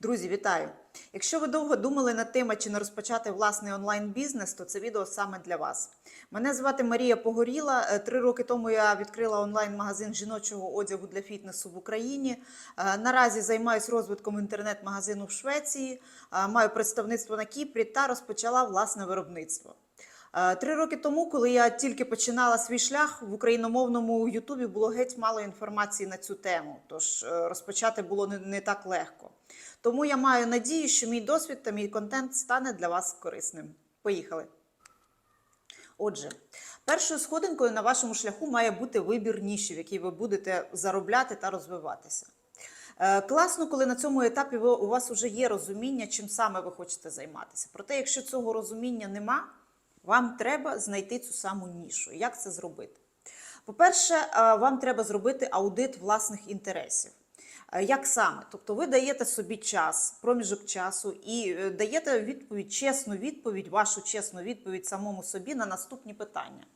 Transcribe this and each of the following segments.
Друзі, вітаю! Якщо ви довго думали над тим, чи не розпочати власний онлайн-бізнес, то це відео саме для вас. Мене звати Марія Погоріла. Е, Три роки тому я відкрила онлайн-магазин жіночого одягу для фітнесу в Україні. Е, Наразі займаюся розвитком інтернет-магазину в Швеції, е, маю представництво на Кіпрі та розпочала власне виробництво. Три роки тому, коли я тільки починала свій шлях в україномовному Ютубі, було геть мало інформації на цю тему, тож розпочати було не так легко. Тому я маю надію, що мій досвід та мій контент стане для вас корисним. Поїхали! Отже, першою сходинкою на вашому шляху має бути вибір ніші, в якій ви будете заробляти та розвиватися. Е, Класно, коли на цьому етапі у вас вже є розуміння, чим саме ви хочете займатися. Проте, якщо цього розуміння нема, вам треба знайти цю саму нішу. Як це зробити? По-перше, е, вам треба зробити аудит власних інтересів. Е, Як саме? Тобто ви даєте собі час, проміжок часу і е, даєте відповідь, чесну відповідь, вашу чесну відповідь самому собі на наступні питання.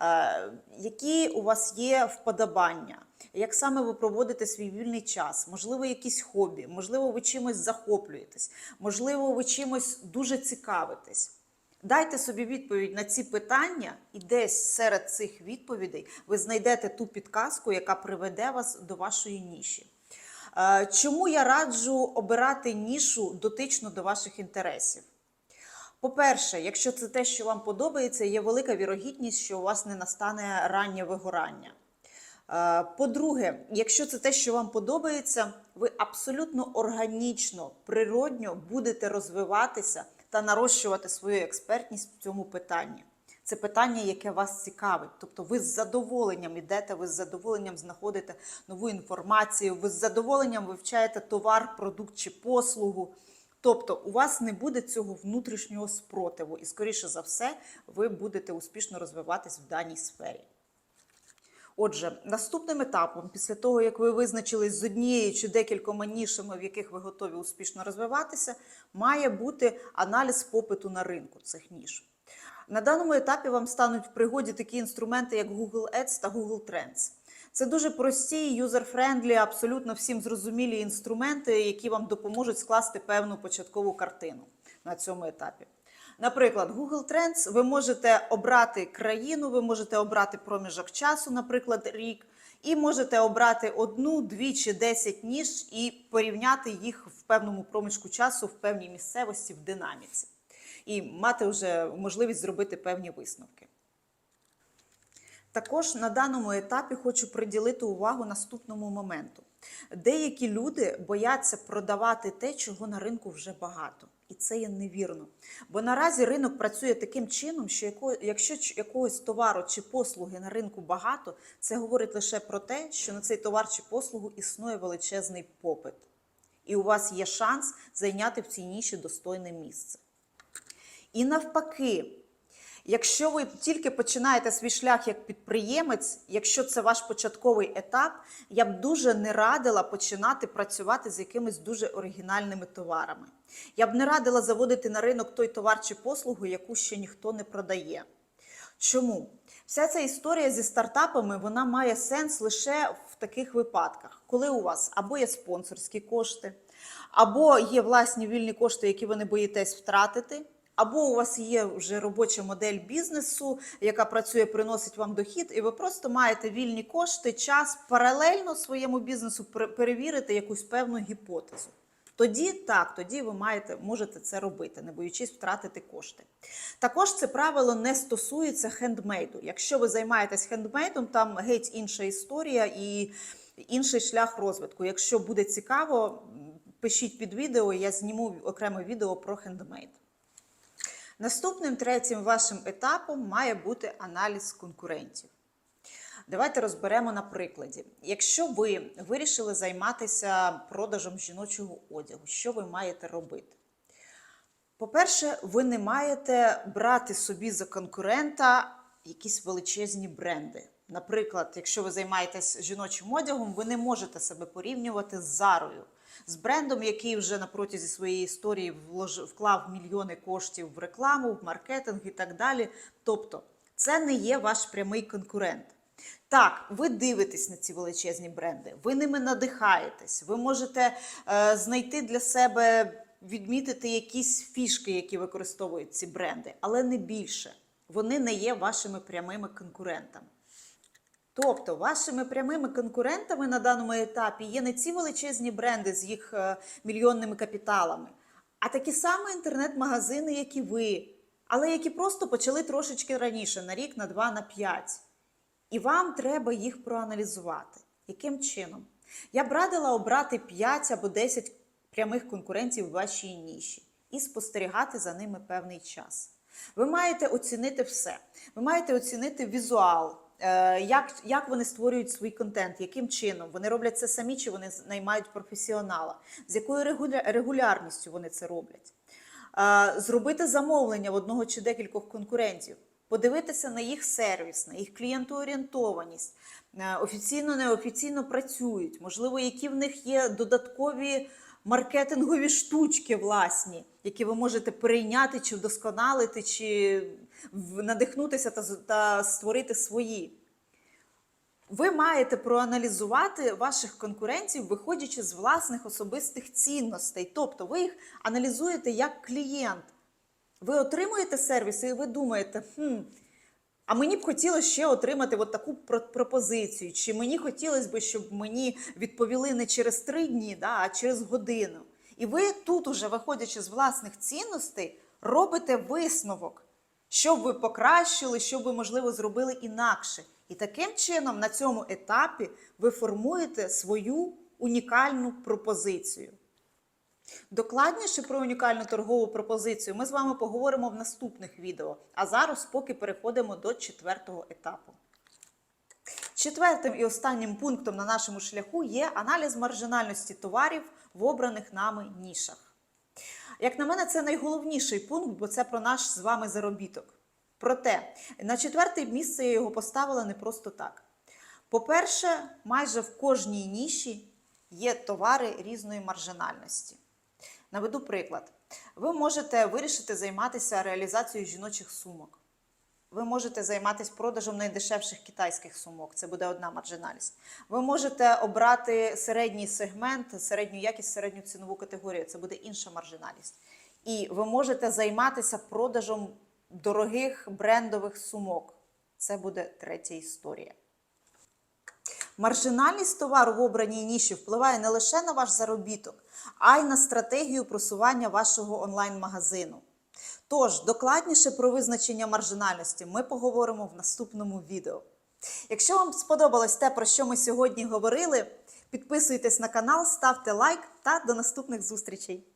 Е, Які у вас є вподобання? Як саме ви проводите свій вільний час? Можливо, якісь хобі, можливо, ви чимось захоплюєтесь, можливо, ви чимось дуже цікавитесь. Дайте собі відповідь на ці питання, і десь серед цих відповідей ви знайдете ту підказку, яка приведе вас до вашої ніші. Е, Чому я раджу обирати нішу дотичну до ваших інтересів? По-перше, якщо це те, що вам подобається, є велика вірогідність, що у вас не настане раннє вигорання. Е, По-друге, якщо це те, що вам подобається, ви абсолютно органічно, природньо будете розвиватися та нарощувати свою експертність в цьому питанні. Це питання, яке вас цікавить. Тобто ви з задоволенням йдете, ви з задоволенням знаходите нову інформацію, ви з задоволенням вивчаєте товар, продукт чи послугу. Тобто у вас не буде цього внутрішнього спротиву, і, скоріше за все, ви будете успішно розвиватись в даній сфері. Отже, наступним етапом, після того, як ви визначились з однією чи декількома нішами, в яких ви готові успішно розвиватися, має бути аналіз попиту на ринку цих ніж. На даному етапі вам стануть в пригоді такі інструменти, як Google Ads та Google Trends. Це дуже прості, юзер-френдлі, абсолютно всім зрозумілі інструменти, які вам допоможуть скласти певну початкову картину на цьому етапі. Наприклад, Google Trends ви можете обрати країну, ви можете обрати проміжок часу, наприклад, рік, і можете обрати одну, дві чи десять ніж і порівняти їх в певному проміжку часу, в певній місцевості, в динаміці, і мати вже можливість зробити певні висновки. Також на даному етапі хочу приділити увагу наступному моменту. Деякі люди бояться продавати те, чого на ринку вже багато. І це є невірно. Бо наразі ринок працює таким чином, що якщо якогось товару чи послуги на ринку багато, це говорить лише про те, що на цей товар чи послугу існує величезний попит. І у вас є шанс зайняти в цій ніші достойне місце. І навпаки, якщо ви тільки починаєте свій шлях як підприємець, якщо це ваш початковий етап, я б дуже не радила починати працювати з якимись дуже оригінальними товарами. Я б не радила заводити на ринок той товар чи послугу, яку ще ніхто не продає. Чому? Вся ця історія зі стартапами вона має сенс лише в таких випадках, коли у вас або є спонсорські кошти, або є власні вільні кошти, які ви не боїтесь втратити. Або у вас є вже робоча модель бізнесу, яка працює, приносить вам дохід, і ви просто маєте вільні кошти, час паралельно своєму бізнесу перевірити якусь певну гіпотезу. Тоді так, тоді ви маєте, можете це робити, не боючись втратити кошти. Також це правило не стосується хендмейду. Якщо ви займаєтесь хендмейдом, там геть інша історія і інший шлях розвитку. Якщо буде цікаво, пишіть під відео, я зніму окреме відео про хендмейд. Наступним третім вашим етапом має бути аналіз конкурентів. Давайте розберемо на прикладі. Якщо ви вирішили займатися продажем жіночого одягу, що ви маєте робити? По-перше, ви не маєте брати собі за конкурента якісь величезні бренди. Наприклад, якщо ви займаєтесь жіночим одягом, ви не можете себе порівнювати з Зарою, з брендом, який вже на протязі своєї історії вклав мільйони коштів в рекламу, в маркетинг і так далі. Тобто, це не є ваш прямий конкурент. Так, ви дивитесь на ці величезні бренди, ви ними надихаєтесь, ви можете е, знайти для себе, відмітити якісь фішки, які використовують ці бренди, але не більше. Вони не є вашими прямими конкурентами. Тобто, вашими прямими конкурентами на даному етапі є не ці величезні бренди з їх е, мільйонними капіталами, а такі самі інтернет-магазини, як і ви, але які просто почали трошечки раніше, на рік, на два, на п'ять. І вам треба їх проаналізувати. Яким чином? Я б радила обрати 5 або 10 прямих конкурентів в вашій ніші і спостерігати за ними певний час. Ви маєте оцінити все. Ви маєте оцінити візуал, як, як вони створюють свій контент, яким чином? Вони роблять це самі, чи вони наймають професіонала, з якою регулярністю вони це роблять. Е, Зробити замовлення в одного чи декількох конкурентів, подивитися на їх сервіс, на їх клієнтоорієнтованість, е, офіційно, неофіційно працюють, можливо, які в них є додаткові маркетингові штучки власні, які ви можете перейняти чи вдосконалити, чи надихнутися та, та створити свої. Ви маєте проаналізувати ваших конкурентів, виходячи з власних особистих цінностей. Тобто ви їх аналізуєте як клієнт. Ви отримуєте сервіс, і ви думаєте, хм, а мені б хотілося ще отримати от таку пропозицію. Чи мені хотілося б, щоб мені відповіли не через три дні, да, а через годину. І ви тут, уже виходячи з власних цінностей, робите висновок, що б ви покращили, що б ви, можливо, зробили інакше. І таким чином, на цьому етапі, ви формуєте свою унікальну пропозицію. Докладніше про унікальну торгову пропозицію ми з вами поговоримо в наступних відео. А зараз поки переходимо до четвертого етапу. Четвертим і останнім пунктом на нашому шляху є аналіз маржинальності товарів в обраних нами нішах. Як на мене, це найголовніший пункт, бо це про наш з вами заробіток. Проте, на четверте місце я його поставила не просто так. По-перше, майже в кожній ніші є товари різної маржинальності. Наведу приклад. Ви можете вирішити займатися реалізацією жіночих сумок. Ви можете займатися продажем найдешевших китайських сумок, це буде одна маржинальність. Ви можете обрати середній сегмент, середню якість, середню цінову категорію, це буде інша маржинальність. І ви можете займатися продажем дорогих брендових сумок. Це буде третя історія. Маржинальність товару в обраній ніші впливає не лише на ваш заробіток, а й на стратегію просування вашого онлайн-магазину. Тож, докладніше про визначення маржинальності ми поговоримо в наступному відео. Якщо вам сподобалось те, про що ми сьогодні говорили, підписуйтесь на канал, ставте лайк та до наступних зустрічей!